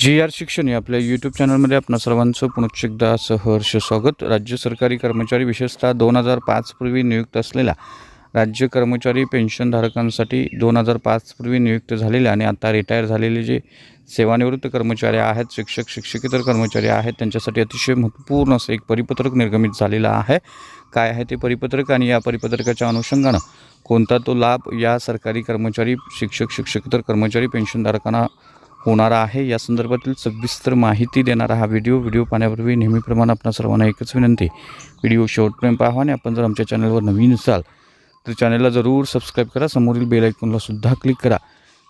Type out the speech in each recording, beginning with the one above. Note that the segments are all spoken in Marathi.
जी आर शिक्षण या आपल्या यूट्यूब चॅनलमध्ये आपणा सर्वांचं पुनश्च एकदा सहर्ष स्वागत. राज्य सरकारी कर्मचारी विशेषतः दोन हजार पाचपूर्वी नियुक्त असलेल्या राज्य कर्मचारी पेन्शनधारकांसाठी दोन हजार पाचपूर्वी नियुक्त झालेल्या आणि आता रिटायर झालेले जे सेवानिवृत्त कर्मचारी आहेत शिक्षक शिक्षकेतर कर्मचारी आहेत त्यांच्यासाठी अतिशय महत्त्वपूर्ण असं एक परिपत्रक निर्गमित झालेलं आहे. काय आहे ते परिपत्रक आणि या परिपत्रकाच्या अनुषंगानं कोणता तो लाभ या सरकारी कर्मचारी शिक्षक शिक्षकेतर कर्मचारी पेन्शनधारकांना होणार आहे. या संदर्भातील सविस्तर माहिती देणारा हा व्हिडिओ व्हिडिओ पाहण्यापूर्वी नेहमीप्रमाणे आपणा सर्वांना एकच विनंती व्हिडिओ शेवटपर्यंत पाहावा आणि आपण जर आमच्या चॅनलवर नवीन असाल तर चॅनलला जरूर सबस्क्राईब करा. समोरील बेल आयकॉनला सुद्धा क्लिक करा.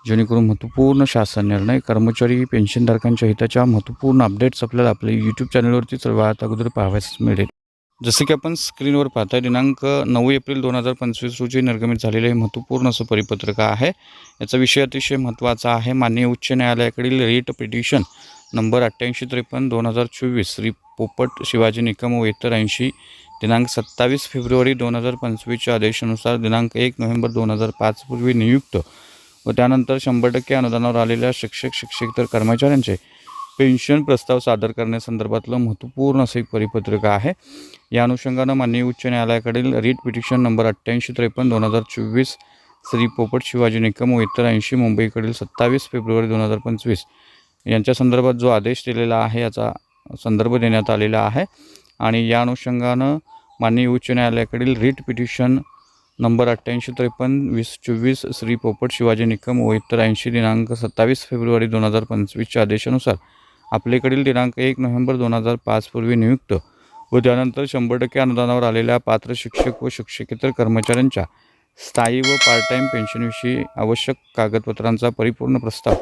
जेणेकरून महत्त्वपूर्ण शासन निर्णय कर्मचारी पेन्शनधारकांच्या हिताच्या महत्त्वपूर्ण अपडेट्स आपल्याला आपल्या यूट्यूब चॅनलवरती सर्वात अगोदर पाहावयास मिळेल. जसे की आपण स्क्रीनवर पाहताय दिनांक नऊ एप्रिल दोन हजार पंचवीस रोजी निर्गमित झालेलं हे महत्त्वपूर्ण असं परिपत्रक आहे. याचा विषय अतिशय महत्त्वाचा आहे. माननीय उच्च न्यायालयाकडील रेट पिटिशन नंबर अठ्ठ्याऐंशी त्रेपन्न दोन हजार चोवीस श्री पोपट शिवाजी निकम व इतर ऐंशी दिनांक सत्तावीस फेब्रुवारी दोन हजार पंचवीसच्या आदेशानुसार दिनांक एक नोव्हेंबर दोन हजार पाचपूर्वी नियुक्त व त्यानंतर शंभर टक्के अनुदानावर आलेल्या शिक्षक शिक्षकेतर कर्मचाऱ्यांचे पेन्शन प्रस्ताव सादर करण्यासंदर्भातलं महत्त्वपूर्ण असं एक परिपत्रक आहे. या अनुषंगानं माननीय उच्च न्यायालयाकडील रीट पिटिशन नंबर अठ्ठ्याऐंशी त्रेपन्न दोन हजार चोवीस श्री पोपट शिवाजी निकम व इतर ऐंशी मुंबईकडील सत्तावीस फेब्रुवारी दोन हजार पंचवीस यांच्या संदर्भात जो आदेश दिलेला आहे याचा संदर्भ देण्यात आलेला आहे. आणि या अनुषंगानं माननीय उच्च न्यायालयाकडील रीट पिटिशन नंबर अठ्ठ्याऐंशी त्रेपन्न वीस चोवीस श्री पोपट शिवाजी निकम व इतर ऐंशी दिनांक सत्तावीस फेब्रुवारी दोन हजार पंचवीसच्या आदेशानुसार आपल्याकडील दिनांक एक नोव्हेंबर दोन हजार पाचपूर्वी नियुक्त व त्यानंतर शंभर टक्के अनुदानावर आलेल्या पात्र शिक्षक व शिक्षकेतर कर्मचाऱ्यांच्या स्थायी व पार्ट टाईम पेन्शनविषयी आवश्यक कागदपत्रांचा परिपूर्ण प्रस्ताव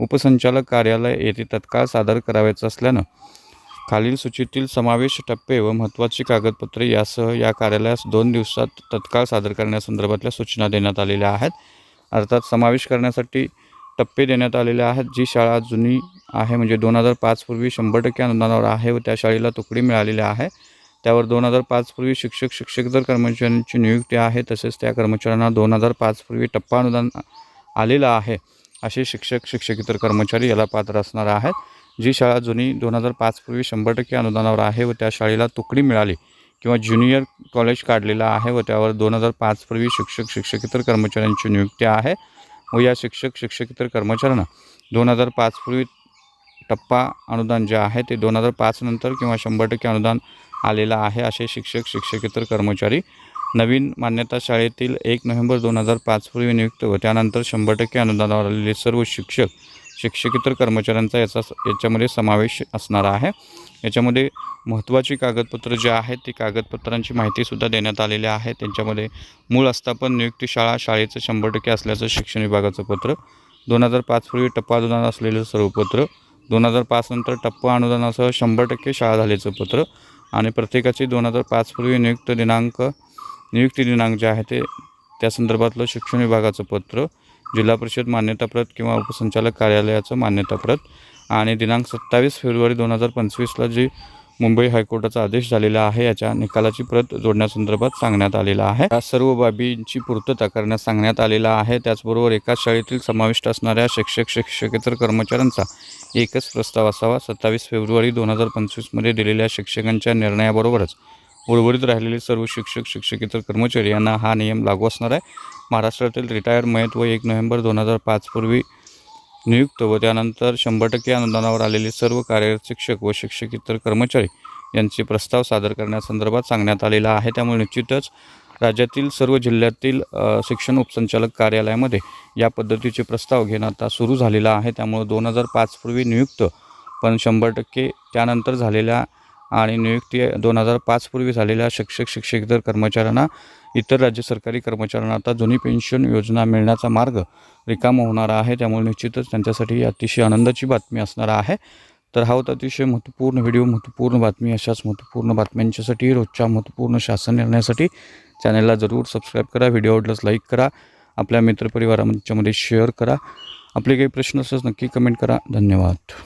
उपसंचालक कार्यालय येथे तत्काळ सादर करावयाचा असल्यानं खालील सूचीतील समावेश टप्पे व महत्त्वाची कागदपत्रे यासह या कार्यालयास दोन दिवसात तत्काळ सादर करण्यासंदर्भातल्या सूचना देण्यात आलेल्या आहेत. अर्थात समावेश करण्यासाठी टप्पे देण्यात आलेले आहेत. जी शाळा जुनी आहे म्हणजे दोन हजार पाचपूर्वी शंभर टक्के अनुदानावर आहे व त्या शाळेला तुकडी मिळालेली आहे. त्यावर दोन हजार पाचपूर्वी शिक्षक शिक्षकेतर कर्मचाऱ्यांची नियुक्ती आहे. तसेच त्या कर्मचाऱ्यांना दोन हजार पाचपूर्वी टप्पा अनुदान आलेलं आहे. असे शिक्षक शिक्षकेतर कर्मचारी याला पात्र असणार आहेत. जी शाळा जुनी दोन हजार पाचपूर्वी शंभर टक्के अनुदानावर आहे व त्या शाळेला तुकडी मिळाली किंवा ज्युनियर कॉलेज काढलेलं आहे व त्यावर दोन हजार पाचपूर्वी शिक्षक शिक्षकेतर कर्मचाऱ्यांची नियुक्ती आहे. व या शिक्षक शिक्षकेतर कर्मचाऱ्यांना. दोन हजार पाचपूर्वी टप्पा अनुदान जे आहे ते दोन हजार पाच नंतर किंवा शंभर टक्के अनुदान आलेलं आहे असे शिक्षक शिक्षकेतर कर्मचारी नवीन मान्यता शाळेतील एक नोव्हेंबर दोन हजार पाचपूर्वी नियुक्त व त्यानंतर शंभर टक्के अनुदानावर आलेले सर्व शिक्षक शिक्षकेतर कर्मचाऱ्यांचा याचा याच्यामध्ये समावेश असणार आहे. याच्यामध्ये महत्त्वाची कागदपत्रं जे आहेत ती कागदपत्रांची माहितीसुद्धा देण्यात आलेली आहे. त्यांच्यामध्ये मूळ आस्थापन नियुक्ती शाळा शाळेचं शंभर टक्के असल्याचं शिक्षण विभागाचं पत्र दोन हजार पाचपूर्वी टप्पा अनुदान असलेलं सर्व पत्र दोन हजार पाच नंतर टप्पा अनुदानासह शंभर टक्के शाळा झाल्याचं पत्र आणि प्रत्येकाची दोन हजार पाचपूर्वी नियुक्त दिनांक नियुक्ती दिनांक जे आहे ते त्या संदर्भातलं शिक्षण विभागाचं पत्र जिल्हा परिषद मान्यताप्रत किंवा उपसंचालक कार्यालयाचं मान्यताप्रत आणि दिनांक सत्तावीस फेब्रुवारी दोन हजार पंचवीसला जी मुंबई हायकोर्टाचा आदेश झालेला आहे याच्या निकालाची प्रत जोडण्यासंदर्भात सांगण्यात आलेला आहे. या सर्व बाबींची पूर्तता करण्यास सांगण्यात आलेला आहे. त्याचबरोबर एकाच शाळेतील समाविष्ट असणाऱ्या शिक्षक शिक्षकेतर कर्मचाऱ्यांचा एकच प्रस्ताव असावा. सत्तावीस फेब्रुवारी दोन हजार पंचवीसमध्ये दिलेल्या शिक्षकांच्या निर्णयाबरोबरच उर्वरित राहिलेले सर्व शिक्षक शिक्षकेतर कर्मचारी यांना हा नियम लागू असणार आहे. महाराष्ट्रातील रिटायर मयत व एक नोव्हेंबर दोन हजार पाचपूर्वी नियुक्त व त्यानंतर शंभर टक्के अनुदानावर आलेले सर्व कार्यरत शिक्षक व शिक्षकेतर कर्मचारी यांचे प्रस्ताव सादर करण्यासंदर्भात सांगण्यात आलेला आहे. त्यामुळे निश्चितच राज्यातील सर्व जिल्ह्यातील शिक्षण उपसंचालक कार्यालयामध्ये या पद्धतीचे प्रस्ताव घेणं आता सुरू झालेला आहे. त्यामुळे दोन हजार पाचपूर्वी नियुक्त पण शंभर टक्के त्यानंतर झालेल्या आणि नियुक्ती दोन हजार पाचपूर्वी झालेल्या शिक्षक शिक्षकेतर कर्मचाऱ्यांना इतर राज्य सरकारी कर्मचाऱ्यांना आता जुनी पेन्शन योजना मिळण्याचा मार्ग रिकामा होणार आहे. त्यामुळे निश्चितच त्यांच्यासाठी अतिशय आनंदाची बातमी असणार आहे. तर हा होता अतिशय महत्त्वपूर्ण व्हिडिओ महत्त्वपूर्ण बातमी. अशाच महत्त्वपूर्ण बातम्यांच्यासाठी रोजच्या महत्त्वपूर्ण शासन निर्णयासाठी चॅनलला जरूर सबस्क्राईब करा. व्हिडिओ आवडल्यास लाईक करा. आपल्या मित्रपरिवारांच्यामध्ये शेअर करा. आपले काही प्रश्न असल्यास नक्की कमेंट करा. धन्यवाद.